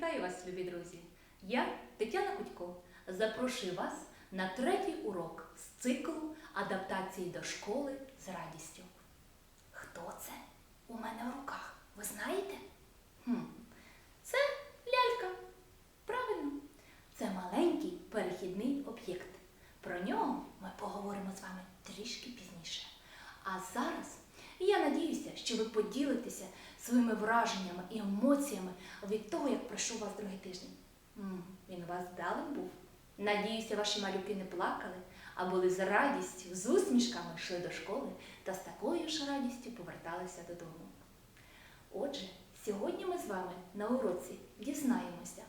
Вітаю вас, любі друзі! Я Тетяна Кудько. Запрошую вас на третій урок з циклу адаптації до школи з радістю. Хто це у мене в руках? Ви знаєте? Хм. Це лялька. Правильно, це маленький перехідний об'єкт. Про нього ми поговоримо з вами трішки пізніше. А зараз я надіюся, що ви поділитеся своїми враженнями і емоціями від того, як пройшов вас другий тиждень. М, Він у вас вдалим був. Надіюся, ваші малюки не плакали, а були з радістю, з усмішками йшли до школи та з такою ж радістю поверталися додому. Отже, сьогодні ми з вами на уроці дізнаємося,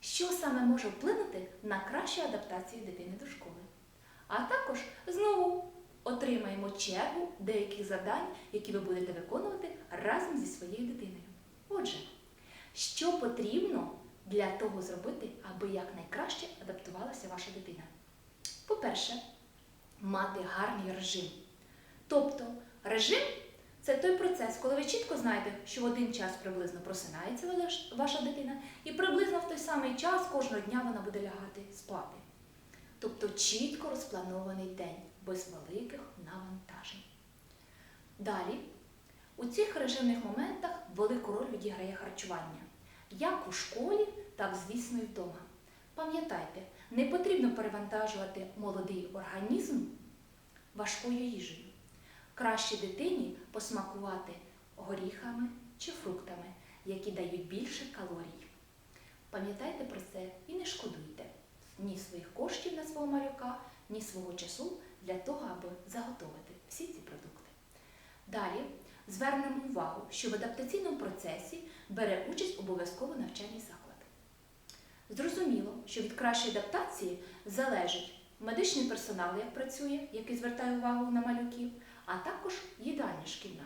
що саме може вплинути на кращу адаптацію дитини до школи. А також знову отримаємо чергу деяких завдань, які ви будете виконувати разом зі своєю дитиною. Отже, що потрібно для того зробити, аби якнайкраще адаптувалася ваша дитина? По-перше, мати гарний режим. Тобто режим це той процес, коли ви чітко знаєте, що в один час приблизно просинається ваша дитина, і приблизно в той самий час кожного дня вона буде лягати спати. Тобто чітко розпланований день без великих навантажень. Далі, у цих режимних моментах велику роль відіграє харчування. Як у школі, так, звісно, і вдома. Пам'ятайте, не потрібно перевантажувати молодий організм важкою їжею. Краще дитині посмакувати горіхами чи фруктами, які дають більше калорій. Пам'ятайте про це і не шкодуйте ні своїх коштів на свого малюка, ні свого часу для того, аби заготовити всі ці продукти. Далі звернемо увагу, що в адаптаційному процесі бере участь обов'язково навчальний заклад. Зрозуміло, що від кращої адаптації залежить медичний персонал, як працює, який звертає увагу на малюків, а також їдальня шкільна.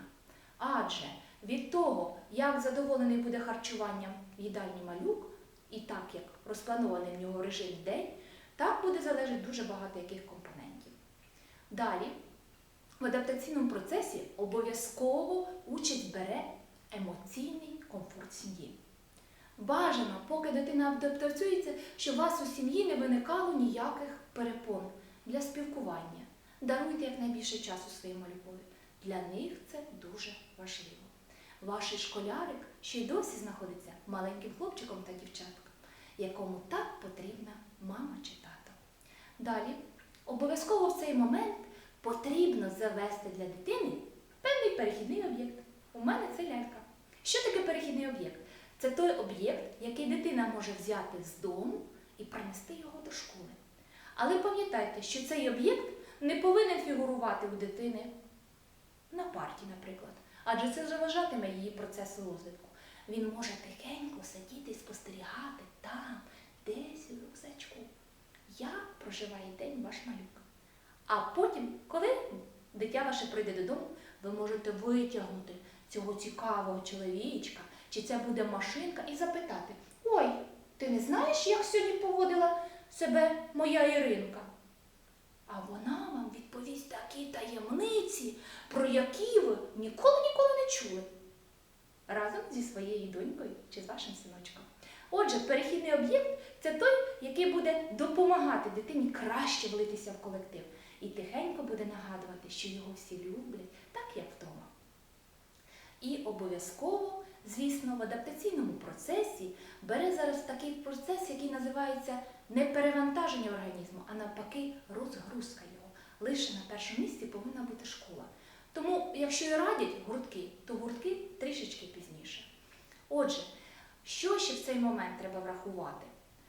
Адже від того, як задоволений буде харчуванням в малюк, і так як розпланований в нього режим день, так буде залежати дуже багато яких компонентів. Далі, в адаптаційному процесі обов'язково участь бере емоційний комфорт сім'ї. Бажано, поки дитина адаптується, щоб у вас у сім'ї не виникало ніяких перепон для спілкування. Даруйте якнайбільше часу своїм малюкові. Для них це дуже важливо. Ваш школярик ще й досі знаходиться маленьким хлопчиком та дівчатком, якому так потрібна мама чи тато. Далі, обов'язково в цей момент потрібно завести для дитини певний перехідний об'єкт. У мене це лялька. Що таке перехідний об'єкт? Це той об'єкт, який дитина може взяти з дому і принести його до школи. Але пам'ятайте, що цей об'єкт не повинен фігурувати у дитини на парті, наприклад, адже це заважатиме її процесу розвитку. Він може тихенько сидіти і спостерігати там, десь у рюкзачку. Як проживає день ваш малюк. А потім, коли дитя ваше прийде додому, ви можете витягнути цього цікавого чоловічка, чи це буде машинка, і запитати: Ой, ти не знаєш, як сьогодні поводила себе моя Іринка? А вона вам відповість такі таємниці, про які ви ніколи ніколи не чули. Разом зі своєю донькою чи з вашим синочком. Отже, перехідний об'єкт це той, який буде допомагати дитині краще влитися в колектив і тихенько буде нагадувати, що його всі люблять, так як вдома. І обов'язково, звісно, в адаптаційному процесі бере зараз такий процес, який називається не перевантаження організму, а навпаки, розгрузка його. Лише на першому місці повинна бути школа. Тому, якщо і радять гуртки, то гуртки трішечки пізніше. Отже, що ще в цей момент треба врахувати?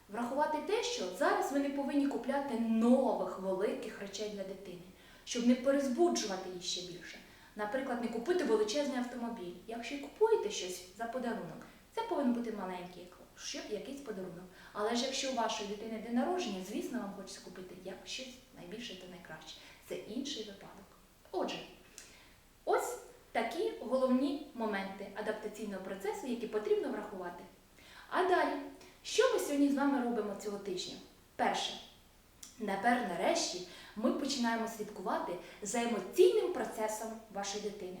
Врахувати те, що зараз ви не повинні купляти нових великих речей для дитини, щоб не перезбуджувати її ще більше. Наприклад, не купити величезний автомобіль. Якщо купуєте щось за подарунок, це повинен бути маленький якийсь подарунок. Але ж якщо у вашої дитини день народження, звісно, вам хочеться купити як щось найбільше та найкраще. Це інший випадок. Отже, такі головні моменти адаптаційного процесу, які потрібно врахувати. А далі, що ми сьогодні з вами робимо цього тижня? Перше, тепер нарешті ми починаємо слідкувати за емоційним процесом вашої дитини.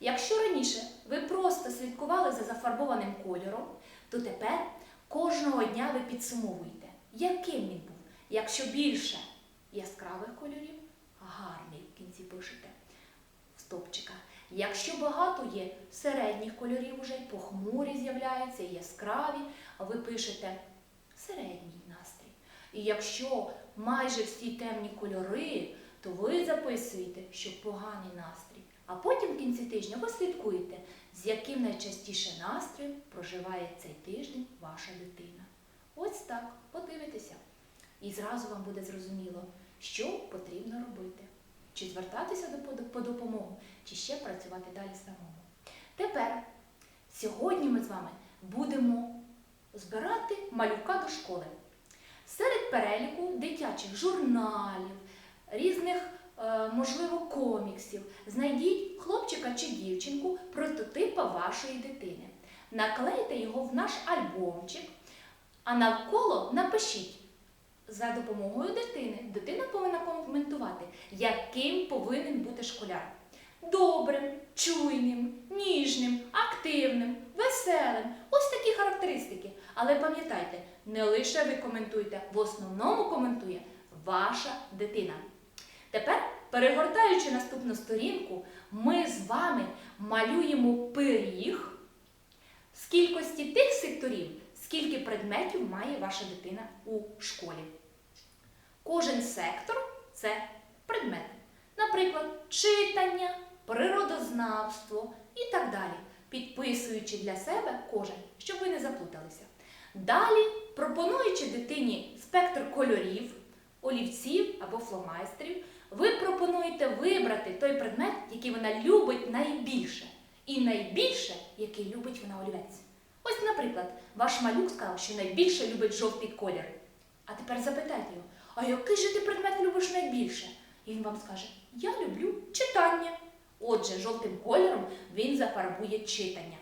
Якщо раніше ви просто слідкували за зафарбованим кольором, то тепер кожного дня ви підсумовуєте, яким він був. Якщо більше яскравих кольорів, гарний в кінці пишете в стопчиках. Якщо багато є середніх кольорів уже, похмурі з'являються, яскраві, ви пишете середній настрій. І якщо майже всі темні кольори, то ви записуєте, що поганий настрій. А потім в кінці тижня ви слідкуєте, з яким найчастіше настроєм проживає цей тиждень ваша дитина. Ось так, подивитеся. І зразу вам буде зрозуміло, що потрібно робити. Чи звертатися по допомогу, чи ще працювати далі самому. Тепер, сьогодні ми з вами будемо збирати малюка до школи. Серед переліку дитячих журналів, різних, е, можливо, коміксів, знайдіть хлопчика чи дівчинку прототипа вашої дитини. Наклейте його в наш альбомчик, а навколо напишіть за допомогою дитини. Дитина повинна коментувати, яким повинен бути школяр. Добрим, чуйним, ніжним, активним, веселим. Ось такі характеристики. Але пам'ятайте, не лише ви коментуєте, в основному коментує ваша дитина. Тепер, перегортаючи наступну сторінку, ми з вами малюємо пиріг з кількості тих секторів, скільки предметів має ваша дитина у школі. Кожен сектор це предмет. Наприклад, читання, природознавство і так далі, підписуючи для себе кожен, щоб ви не заплуталися. Далі, пропонуючи дитині спектр кольорів, олівців або фломайстерів, ви пропонуєте вибрати той предмет, який вона любить найбільше, і найбільше, який любить вона олівець. Ось, наприклад, ваш малюк сказав, що найбільше любить жовтий колір. А тепер запитайте його, а який же ти предмет любиш найбільше? І він вам скаже, я люблю читання. Отже, жовтим кольором він зафарбує читання.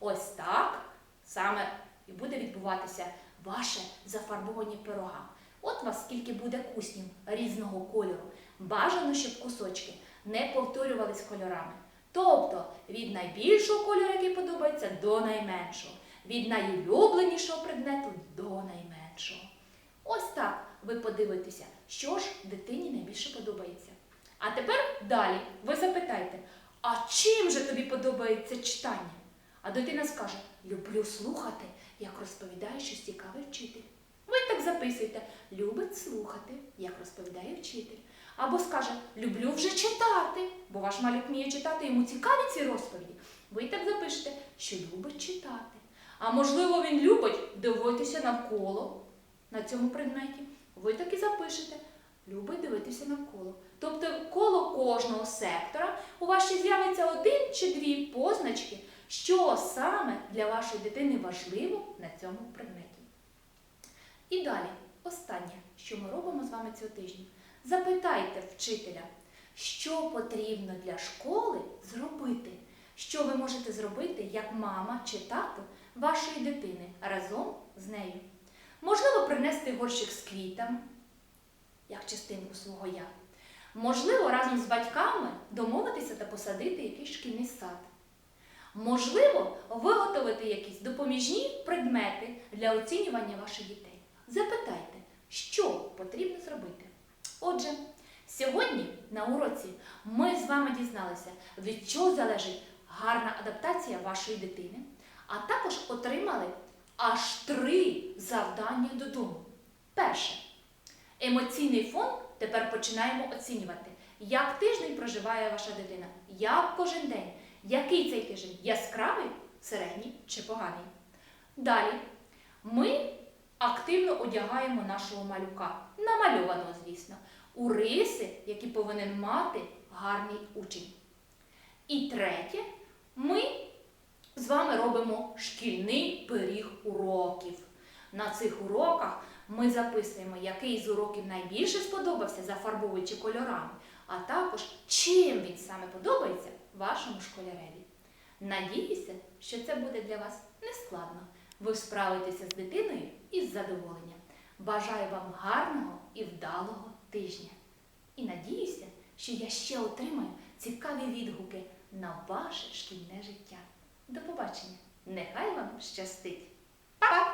Ось так саме і буде відбуватися ваше зафарбовані пирога. От вас скільки буде куснів різного кольору. Бажано, щоб кусочки не повторювались кольорами. Тобто від найбільшого кольору, який подобається, до найменшого, від найулюбленішого предмету до найменшого. Ось так ви подивитеся, що ж дитині найбільше подобається. А тепер далі ви запитаєте, а чим же тобі подобається читання? А дитина скаже: люблю слухати, як розповідає щось цікаве вчитель. Ви так записуєте, любить слухати, як розповідає вчитель. Або скаже, люблю вже читати, бо ваш малюк вміє читати, йому цікаві ці розповіді. Ви так запишете, що любить читати. А можливо, він любить дивитися навколо на цьому предметі. Ви так і запишете, любить дивитися навколо. Тобто коло кожного сектора у вас ще з'явиться один чи дві позначки, що саме для вашої дитини важливо на цьому предметі. І далі, останнє, що ми робимо з вами цього тижня. Запитайте вчителя, що потрібно для школи зробити, що ви можете зробити як мама чи тато вашої дитини разом з нею. Можливо, принести горщик з квітами, як частинку свого я. Можливо, разом з батьками домовитися та посадити якийсь шкільний сад. Можливо, виготовити якісь допоміжні предмети для оцінювання ваших дітей. Запитайте, що потрібно зробити. Отже, сьогодні на уроці ми з вами дізналися, від чого залежить гарна адаптація вашої дитини, а також отримали аж три завдання додому. Перше. Емоційний фон тепер починаємо оцінювати, як тиждень проживає ваша дитина, як кожен день, який цей тиждень яскравий, середній чи поганий. Далі ми активно одягаємо нашого малюка, намальованого, звісно, у риси, які повинен мати гарний учень. І третє, ми з вами робимо шкільний пиріг уроків. На цих уроках ми записуємо, який з уроків найбільше сподобався, зафарбовуючи кольорами, а також чим він саме подобається вашому школяреві. Надіюся, що це буде для вас нескладно. Ви справитеся з дитиною із задоволенням. Бажаю вам гарного і вдалого тижня. І надіюся, що я ще отримаю цікаві відгуки на ваше шкільне життя. До побачення! Нехай вам щастить! Па-па!